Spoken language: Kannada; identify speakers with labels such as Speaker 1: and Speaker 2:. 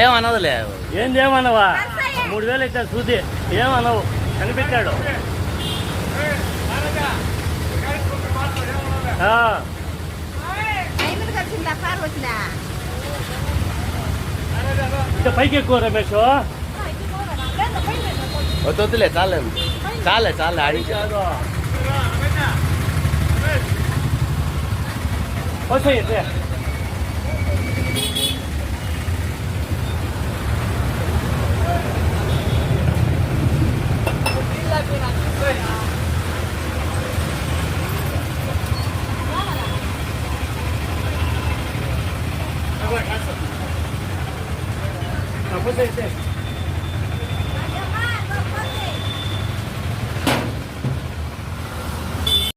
Speaker 1: ಏಮ್ ಅನ್ನೋದಲ್ಲೇ
Speaker 2: ಏನ್ ಏಮ್ ಅನ್ನವ ಮೂಡ್ತ ಸುದ್ದಿ ಏಮ್ ಅನ್ನೋ ಕಂಗ್ ಬಿಟ್ಟಾಡು ಪೈಕಿ ಕೋರ ಬೇಕು
Speaker 1: ಚಾಲೆ ಚಾಲೆ ಐತೆ
Speaker 2: Tá, você tem.